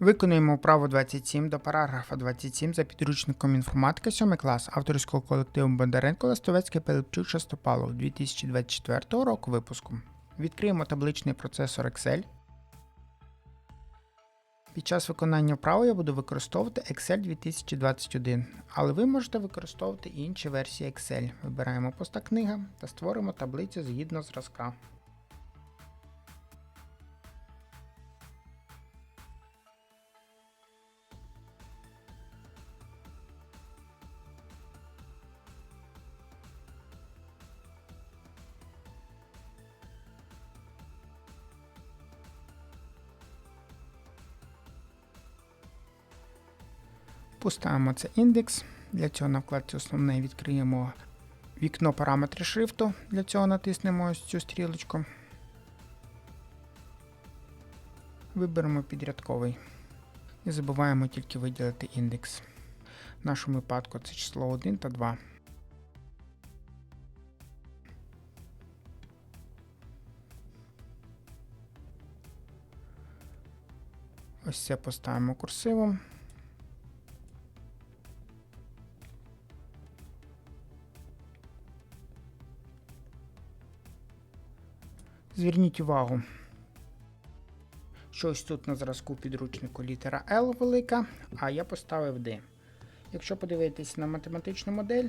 Виконуємо вправу 27 до параграфа 27 за підручником інформатика 7 клас авторського колективу Бондаренко Ластовецький Пилипчук Шестопалов 2024 року випуску. Відкриємо табличний процесор Excel. Під час виконання вправи я буду використовувати Excel 2021, але ви можете використовувати інші версії Excel. Вибираємо поста книга та створимо таблицю згідно зразка. Поставимо це індекс. Для цього на вкладці основне відкриємо вікно параметри шрифту. Для цього натиснемо ось цю стрілочку. Виберемо підрядковий. І забуваємо тільки виділити індекс. В нашому випадку це число 1 та 2. Ось це поставимо курсивом. Зверніть увагу, що ось тут на зразку підручнику літера L велика, а я поставив D. Якщо подивитись на математичну модель,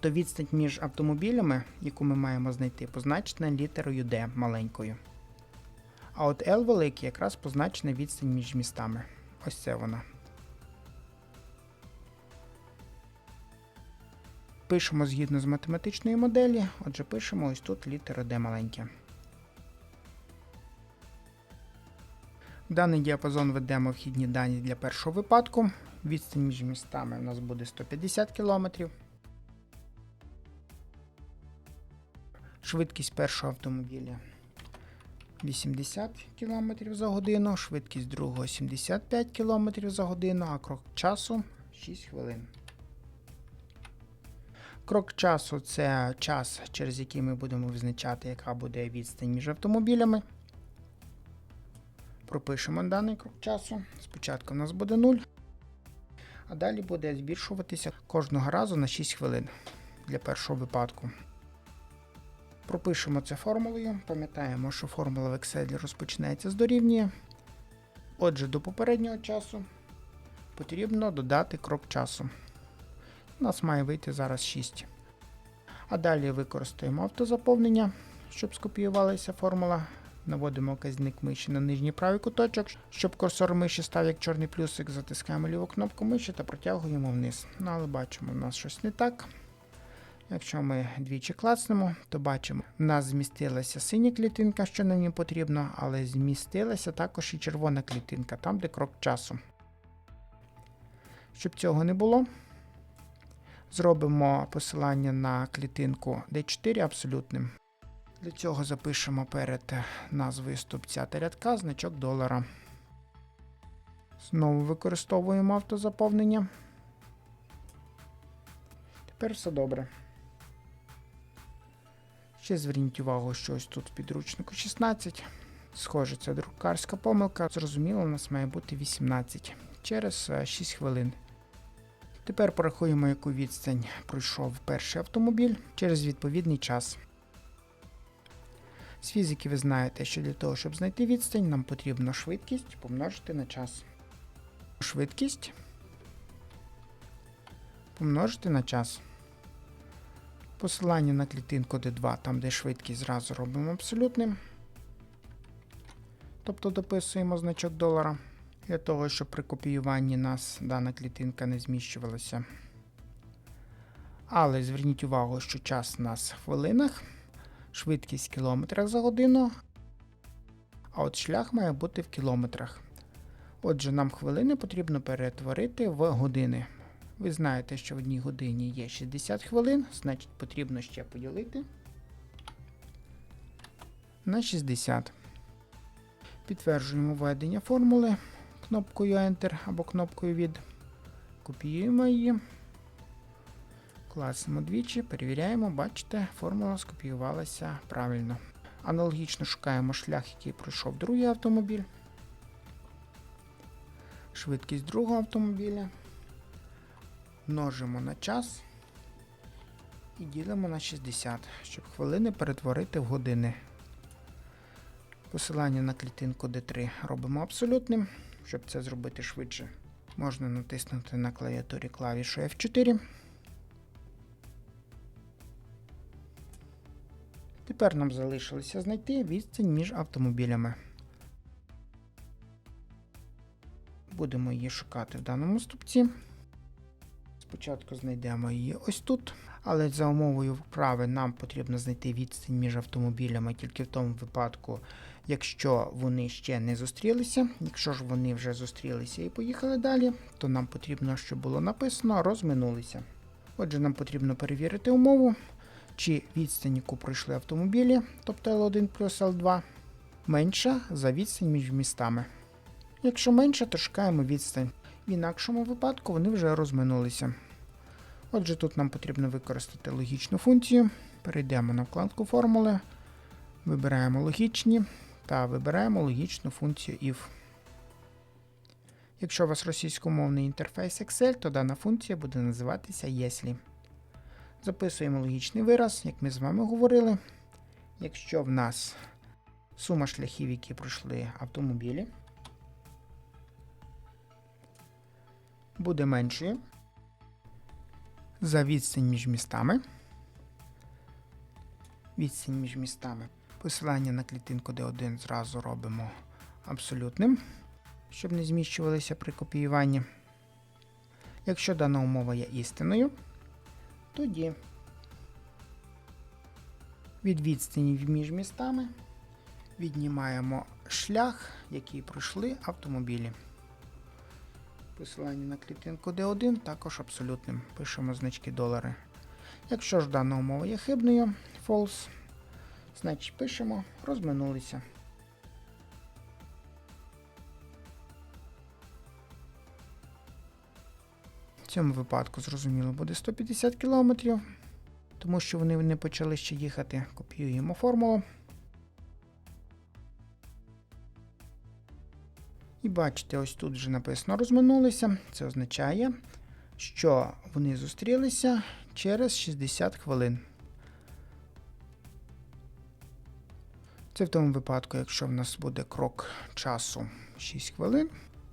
то відстань між автомобілями, яку ми маємо знайти, позначена літерою D маленькою. А от L великий якраз позначена відстань між містами. Ось це вона. Пишемо згідно з математичної моделі, отже, пишемо ось тут літеру D маленьке. Даний діапазон введемо вхідні дані для першого випадку. Відстань між містами у нас буде 150 км. Швидкість першого автомобіля 80 км за годину, швидкість другого 75 км за годину, а крок часу 6 хвилин. Крок часу це час, через який ми будемо визначати, яка буде відстань між автомобілями. Пропишемо даний крок часу. Спочатку у нас буде 0, а далі буде збільшуватися кожного разу на 6 хвилин для першого випадку. Пропишемо це формулою. Пам'ятаємо, що формула в Excel розпочинається з дорівнює. Отже, до попереднього часу потрібно додати крок часу. У нас має вийти зараз 6. А далі використаємо автозаповнення, щоб скопіювалася формула. Наводимо казник миші на нижній правий куточок. Щоб курсор миші став як чорний плюсик, затискаємо ліву кнопку миші та протягуємо вниз. Ну, але бачимо, в нас щось не так. Якщо ми двічі клацнемо, то бачимо, в нас змістилася синя клітинка, що нам потрібно, але змістилася також і червона клітинка, там, де крок часу. Щоб цього не було, зробимо посилання на клітинку D4 абсолютним. Для цього запишемо перед назвою стовпця та рядка значок долара. Знову використовуємо автозаповнення. Тепер все добре. Ще зверніть увагу, що ось тут в підручнику 16. Схоже, це друкарська помилка. Зрозуміло, у нас має бути 18 через 6 хвилин. Тепер порахуємо, яку відстань пройшов перший автомобіль через відповідний час. З фізики ви знаєте, що для того, щоб знайти відстань, нам потрібно швидкість помножити на час. Швидкість помножити на час. Посилання на клітинку D2, там де швидкість зразу робимо абсолютним. Тобто дописуємо значок долара. Для того, щоб при копіюванні нас дана клітинка не зміщувалася. Але зверніть увагу, що час у нас в хвилинах швидкість в кілометрах за годину, а от шлях має бути в кілометрах. Отже, нам хвилини потрібно перетворити в години. Ви знаєте, що в одній годині є 60 хвилин, значить потрібно ще поділити на 60. Підтверджуємо введення формули кнопкою Enter або кнопкою від. Копіюємо її. Класимо двічі, перевіряємо, бачите, формула скопіювалася правильно. Аналогічно шукаємо шлях, який пройшов другий автомобіль. швидкість другого автомобіля. Множимо на час і ділимо на 60, щоб хвилини перетворити в години. Посилання на клітинку D3 робимо абсолютним. Щоб це зробити швидше, можна натиснути на клавіатурі клавішу F4. Тепер нам залишилося знайти відстань між автомобілями. Будемо її шукати в даному ступці. Спочатку знайдемо її ось тут, але за умовою вправи нам потрібно знайти відстань між автомобілями тільки в тому випадку, якщо вони ще не зустрілися. Якщо ж вони вже зустрілися і поїхали далі, то нам потрібно, щоб було написано розминулися. Отже, нам потрібно перевірити умову, чи відстань, яку пройшли автомобілі, тобто L1 плюс L2, менша за відстань між містами. Якщо менше, то шукаємо відстань. В інакшому випадку вони вже розминулися. Отже, тут нам потрібно використати логічну функцію. Перейдемо на вкладку формули, вибираємо логічні та вибираємо логічну функцію if. Якщо у вас російськомовний інтерфейс Excel, то дана функція буде називатися если. Записуємо логічний вираз, як ми з вами говорили. Якщо в нас сума шляхів, які пройшли автомобілі, буде меншою за відстань між містами. Відстань між містами. Посилання на клітинку D1 зразу робимо абсолютним, щоб не зміщувалися при копіюванні. Якщо дана умова є істиною, тоді від відстані між містами віднімаємо шлях, який пройшли автомобілі. Посилання на клітинку D1 також абсолютним. Пишемо значки долари. Якщо ж дана умова є хибною, false, значить пишемо розминулися. В цьому випадку, зрозуміло, буде 150 км, тому що вони не почали ще їхати. Копіюємо формулу. І бачите, ось тут вже написано розминулися. Це означає, що вони зустрілися через 60 хвилин. Це в тому випадку, якщо в нас буде крок часу 6 хвилин.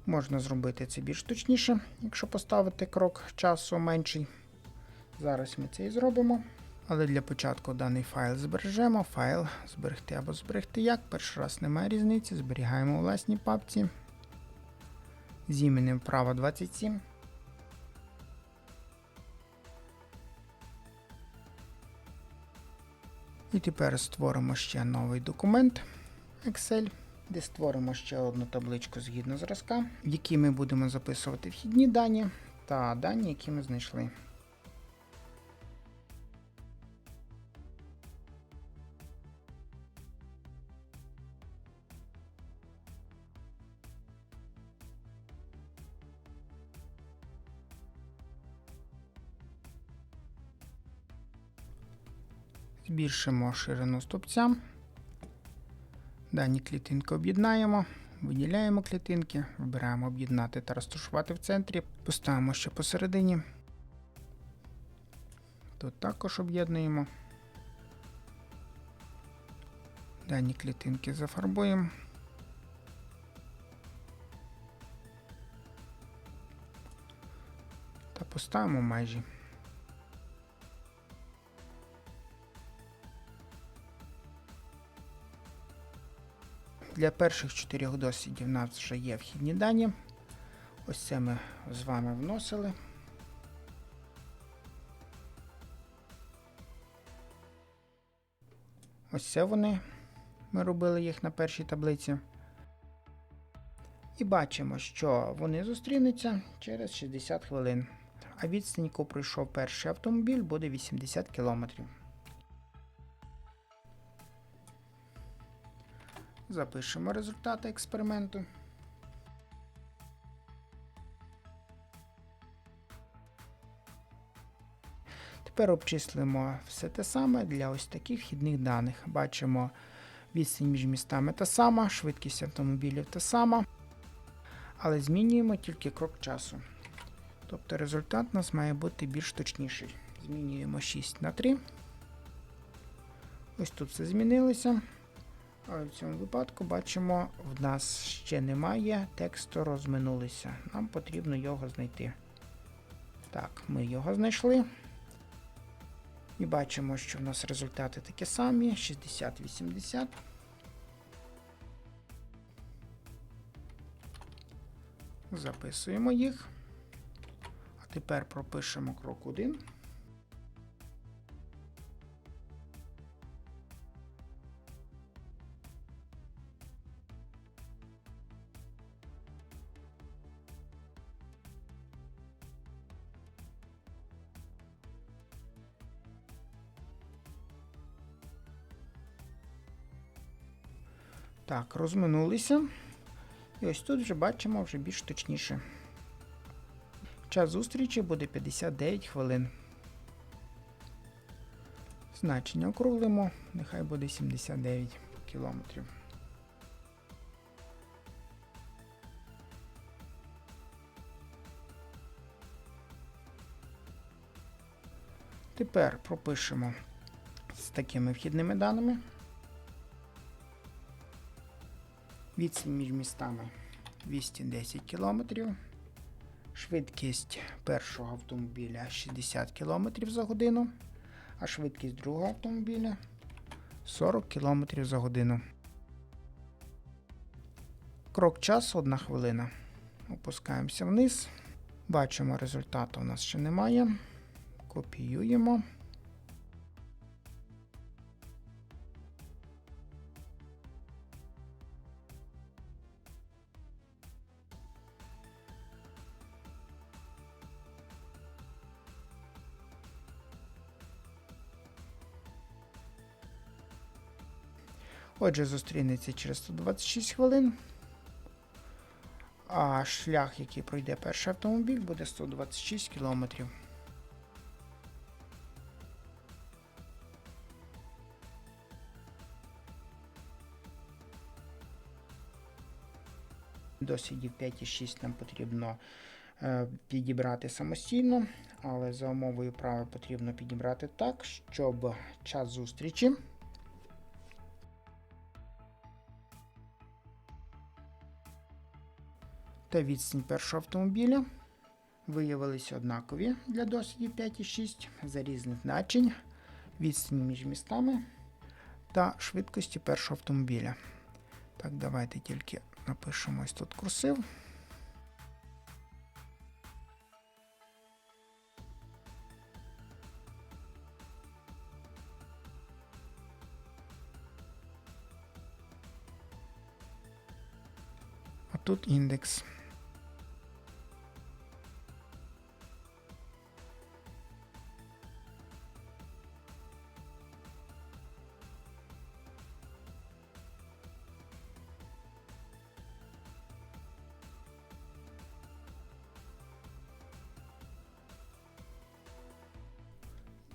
Можна зробити це більш точніше, якщо поставити крок часу менший. Зараз ми це і зробимо. Але для початку даний файл збережемо. Файл зберегти або зберегти як. Перший раз немає різниці. Зберігаємо у власній папці з іменем вправо 27. І тепер створимо ще новий документ Excel, де створимо ще одну табличку згідно зразка, в якій ми будемо записувати вхідні дані та дані, які ми знайшли. Збільшимо ширину стовпця. Дані клітинки об'єднаємо, виділяємо клітинки, вибираємо об'єднати та розташувати в центрі, поставимо ще посередині. Тут також об'єднуємо. Дані клітинки зафарбуємо. Та поставимо межі. Для перших чотирьох дослідів у нас вже є вхідні дані. Ось це ми з вами вносили. Ось це вони. Ми робили їх на першій таблиці. І бачимо, що вони зустрінуться через 60 хвилин. А відстань, яку пройшов перший автомобіль, буде 80 кілометрів. Запишемо результати експерименту. Тепер обчислимо все те саме для ось таких вхідних даних. Бачимо відстань між містами та сама, швидкість автомобілів та сама. Але змінюємо тільки крок часу. Тобто результат у нас має бути більш точніший. Змінюємо 6 на 3. Ось тут все змінилося. А в цьому випадку бачимо, в нас ще немає тексту розминулися. Нам потрібно його знайти. Так, ми його знайшли. І бачимо, що в нас результати такі самі: 60-80. Записуємо їх. А тепер пропишемо крок 1. Так, розминулися. І ось тут вже бачимо вже більш точніше. Час зустрічі буде 59 хвилин. Значення округлимо, нехай буде 79 кілометрів. Тепер пропишемо з такими вхідними даними. Відстань між містами 210 км. Швидкість першого автомобіля 60 км за годину, а швидкість другого автомобіля 40 км за годину. Крок часу 1 хвилина. Опускаємося вниз. Бачимо, результату у нас ще немає. Копіюємо. Отже, зустрінеться через 126 хвилин. А шлях, який пройде перший автомобіль, буде 126 кілометрів. Досвідів 5 і 6 нам потрібно е, підібрати самостійно, але за умовою права потрібно підібрати так, щоб час зустрічі та відстань першого автомобіля виявилися однакові для досвідів 5 і 6 за різних значень, відстані між містами та швидкості першого автомобіля. Так, давайте тільки напишемо ось тут курсив. А тут індекс.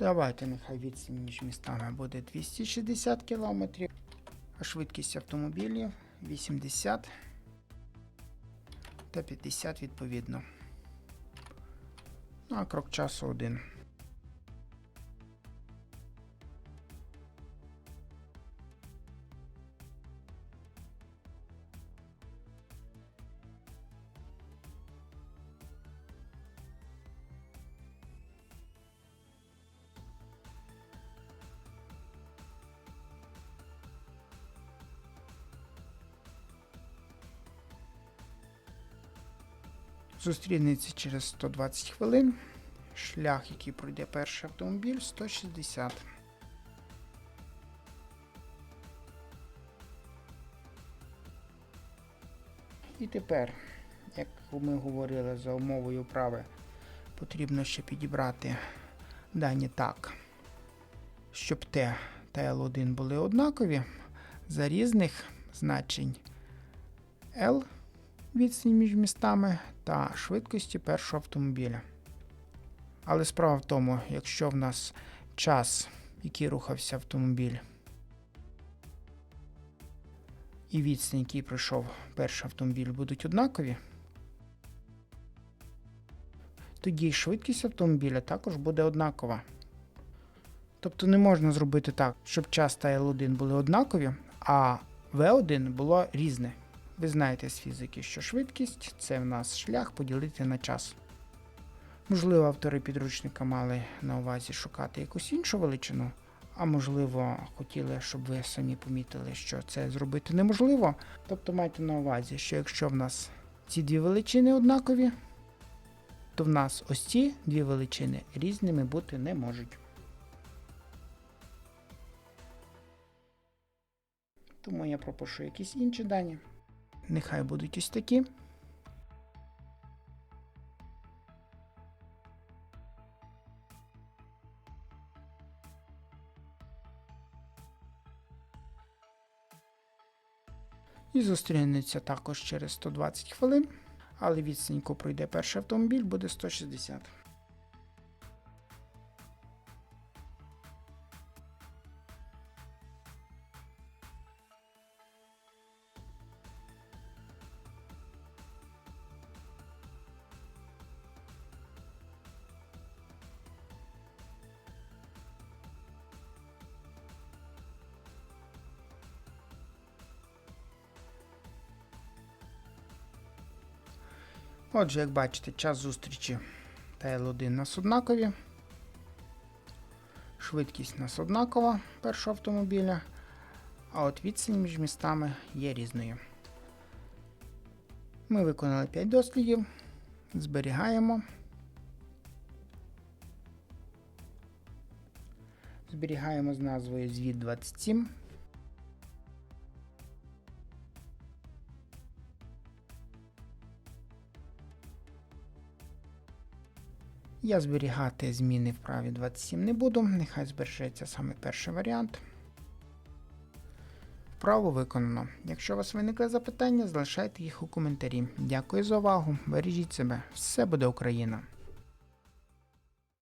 Давайте нехай відстань між містами буде 260 км, а швидкість автомобілів 80 та 50 відповідно. Ну а крок часу 1. Зустрінеться через 120 хвилин. Шлях, який пройде перший автомобіль, 160. І тепер, як ми говорили за умовою прави, потрібно ще підібрати дані так, щоб T та L1 були однакові за різних значень L відстань між містами та швидкості першого автомобіля. Але справа в тому, якщо в нас час, який рухався автомобіль, і відстань, який пройшов перший автомобіль, будуть однакові, тоді швидкість автомобіля також буде однакова. Тобто не можна зробити так, щоб час та L1 були однакові, а V1 було різне. Ви знаєте з фізики, що швидкість це в нас шлях поділити на час. Можливо, автори підручника мали на увазі шукати якусь іншу величину, а можливо, хотіли, щоб ви самі помітили, що це зробити неможливо. Тобто майте на увазі, що якщо в нас ці дві величини однакові, то в нас ось ці дві величини різними бути не можуть. Тому я пропишу якісь інші дані. Нехай будуть ось такі. І зустрінеться також через 120 хвилин, але відстань, пройде перший автомобіль, буде 160. Отже, як бачите, час зустрічі та L1 у нас однакові. Швидкість нас однакова першого автомобіля, а от відстань між містами є різною. Ми виконали 5 дослідів, зберігаємо. Зберігаємо з назвою звіт 27. Я зберігати зміни в праві 27 не буду, нехай збережеться саме перший варіант. Вправо виконано. Якщо у вас виникли запитання, залишайте їх у коментарі. Дякую за увагу. Бережіть себе. Все буде Україна!